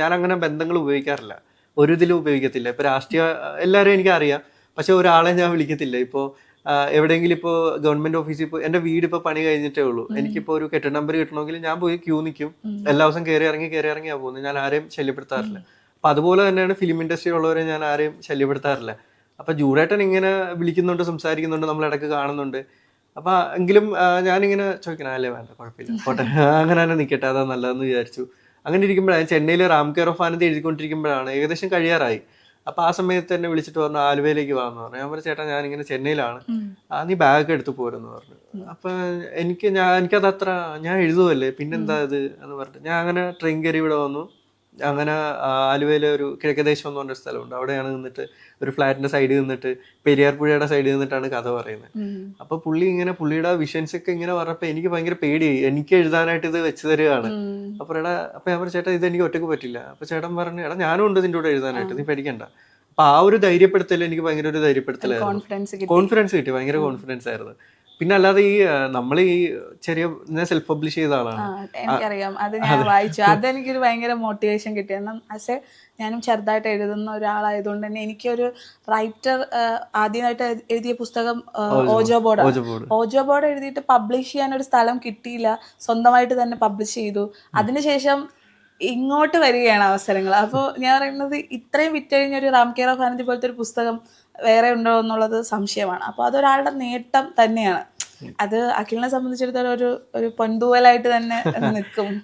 ഞാൻ അങ്ങനെ ബന്ധങ്ങൾ ഉപയോഗിക്കാറില്ല. ഒരു ഇതിലും ഉപയോഗിക്കത്തില്ല. ഇപ്പോൾ രാഷ്ട്രീയ എല്ലാവരും എനിക്കറിയാം. പക്ഷെ ഒരാളെ ഞാൻ വിളിക്കത്തില്ല. ഇപ്പോൾ എവിടെയെങ്കിലും ഇപ്പോൾ ഗവൺമെന്റ് ഓഫീസിൽ ഇപ്പോൾ എന്റെ വീട് ഇപ്പോൾ പണി കഴിഞ്ഞിട്ടേ ഉള്ളൂ. എനിക്കിപ്പോൾ ഒരു കെട്ടിട നമ്പർ കിട്ടണമെങ്കിൽ ഞാൻ പോയി ക്യൂ നിൽക്കും. എല്ലാ ദിവസം കയറി ഇറങ്ങി കയറി ഇറങ്ങിയാൽ പോകുന്നത്. ഞാൻ ആരെയും ശല്യപ്പെടുത്താറില്ല. അപ്പം അതുപോലെ തന്നെയാണ് ഫിലിം ഇൻഡസ്ട്രി ഉള്ളവരെ ഞാൻ ആരെയും ശല്യപ്പെടുത്താറില്ല. അപ്പം ജൂഡേട്ടൻ ഇങ്ങനെ വിളിക്കുന്നുണ്ട് സംസാരിക്കുന്നുണ്ട് നമ്മൾ ഇടയ്ക്ക് കാണുന്നുണ്ട്. അപ്പൊ എങ്കിലും ഞാനിങ്ങനെ ചോദിക്കണം അല്ലേ വേണ്ട കുഴപ്പമില്ല. അങ്ങനെ തന്നെ നിൽക്കട്ടെ അതാ നല്ലതെന്ന് വിചാരിച്ചു. അങ്ങനെ ഇരിക്കുമ്പോഴാണ് ചെന്നൈയിൽ റാം കെയർ ഓഫ് ആനന്ദ് എഴുതിക്കൊണ്ടിരിക്കുമ്പോഴാണ് ഏകദേശം കഴിയാറായി. അപ്പൊ ആ സമയത്ത് തന്നെ വിളിച്ചിട്ട് പറഞ്ഞു ആലുവയിലേക്ക് വാന്ന് പറഞ്ഞു. ഞാൻ പറഞ്ഞു ചേട്ടാ ഞാൻ ഇങ്ങനെ ചെന്നൈയിലാണ് ആ നീ ബാഗ് എടുത്ത് പോരെന്ന് പറഞ്ഞു. അപ്പൊ എനിക്ക് ഞാൻ എനിക്കത് അത്ര ഞാൻ എഴുതുമല്ലേ പിന്നെന്താ ഇത് എന്ന് പറഞ്ഞിട്ട്. ഞാൻ അങ്ങനെ ട്രെയിൻ കയറി ഇവിടെ വന്നു. അങ്ങനെ ആലുവയിൽ ആലുവയിലെ ഒരു കിഴക്കദേശം എന്ന് പറഞ്ഞൊരു സ്ഥലമുണ്ട്. അവിടെയാണ് നിന്നിട്ട് ഒരു ഫ്ലാറ്റിന്റെ സൈഡിൽ നിന്നിട്ട് പെരിയാർ പുഴയുടെ സൈഡിൽ നിന്നിട്ടാണ് കഥ പറയുന്നത്. അപ്പൊ പുള്ളി ഇങ്ങനെ പുള്ളിയുടെ വിഷൻസ് ഒക്കെ ഇങ്ങനെ പറഞ്ഞപ്പോ എനിക്ക് ഭയങ്കര പേടിയായി എനിക്ക് എഴുതാനായിട്ട് ഇത് വെച്ച് തരികയാണ് അപ്പൊ എടാ അപ്പൊ ഞാൻ പറഞ്ഞു ചേട്ടാ ഇത് എനിക്ക് ഒറ്റയ്ക്ക് പറ്റില്ല. അപ്പൊ ചേട്ടൻ പറഞ്ഞു എടാ ഞാനും ഉണ്ട് നിന്റെ കൂടെ എഴുതാനായിട്ട് നീ പേടിക്കണ്ട. അപ്പൊ ആ ഒരു ധൈര്യപ്പെടുത്തൽ എനിക്ക് ഭയങ്കര ഒരു ധൈര്യപ്പെടുത്തലായിരുന്നു. കോൺഫിഡൻസ് കിട്ടി. ഭയങ്കര കോൺഫിഡൻസ് ആയിരുന്നു. പിന്നെ അല്ലാതെ ഈ നമ്മൾ ഈ ചെറിയ ഞാൻ സെൽഫ് പബ്ലിഷ് ചെയ്ത ആളാണ്. എനിക്കറിയാം. അത് ഞാൻ വായിച്ചു. അതെനിക്കൊരു ഭയങ്കര മോട്ടിവേഷൻ കിട്ടി എന്നാൽ ഞാനും ചെറുതായിട്ട് എഴുതുന്ന ഒരാളായതുകൊണ്ട് തന്നെ എനിക്കൊരു റൈറ്റർ ആദ്യമായിട്ട് എഴുതിയ പുസ്തകം ഓജോ ബോർഡ്. Ouija board. എഴുതിയിട്ട് പബ്ലിഷ് ചെയ്യാൻ ഒരു സ്ഥലം കിട്ടിയില്ല. സ്വന്തമായിട്ട് തന്നെ പബ്ലിഷ് ചെയ്തു. അതിനുശേഷം ഇങ്ങോട്ട് വരികയാണ് അവസരങ്ങൾ. അപ്പോൾ ഞാൻ പറയുന്നത് ഇത്രയും വിറ്റഴിഞ്ഞ ഒരു റാം കെയർ ഓഫ് ആനന്ദി പോലത്തെ ഒരു പുസ്തകം വേറെ ഉണ്ടോ എന്നുള്ളത് സംശയമാണ്. അപ്പോൾ അതൊരാളുടെ നേട്ടം തന്നെയാണ്. അത് അഖിലിനെ സംബന്ധിച്ചിടത്തോളം ഒരു ഒരു പൊൻതൂവലായിട്ട് തന്നെ നിൽക്കും.